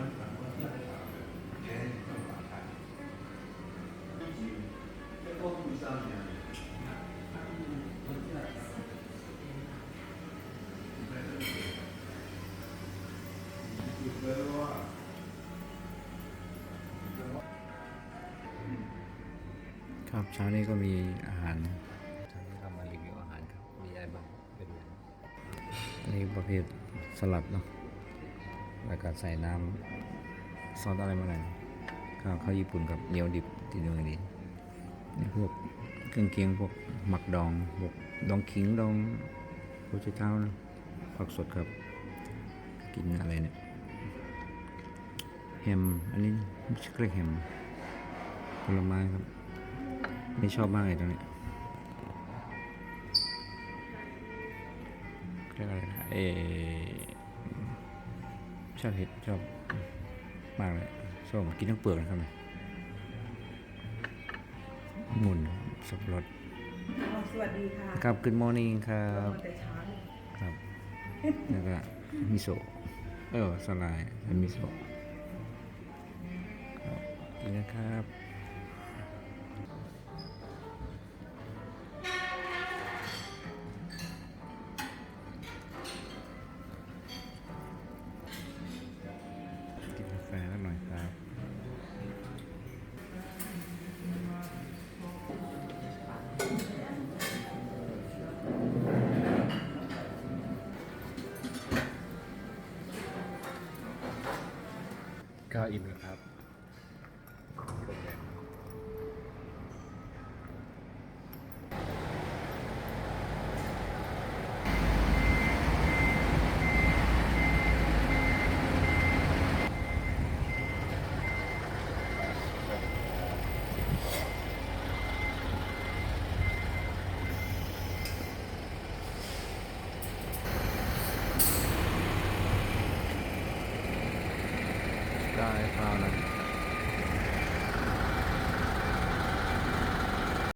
ครับเช้านี้ก็มีอาหารเช้านี้เรามารีวิวอาหารครับ มีอะไรบ้างเป็นอันนี้ประเภทสลัดเนาะ แล้วก็ใส่น้ำซอสอะไรมาหน่อยข้าวข้าวญี่ปุ่นกับเหนียวดิบที่ดูดีนี่พวกเครื่องเคียงพวกหมักดองพวกดองขิงดองหัวไชเท้านะผักสดครับ กินอะไรเนี่ยแฮมอันนี้ไม่ใช่เรียกแฮมผลไม้ครับไม่ชอบมากเลยตรงนี้เรียกอะไรนะเออ ชอบเห็ดชอบมากเลยชอบกินทั้งเปลือกนะครับเนี่ยหมุนสับปะรดสวัสดีค่ะครับ Good morning ครัเราบมาแต่เช้าครับแล้วก็มิโซะเออสลายและมิโซะครับนี่นะครับ แฟสักหน่อยครับก็อิ่มครับ ได้ข้าวนะ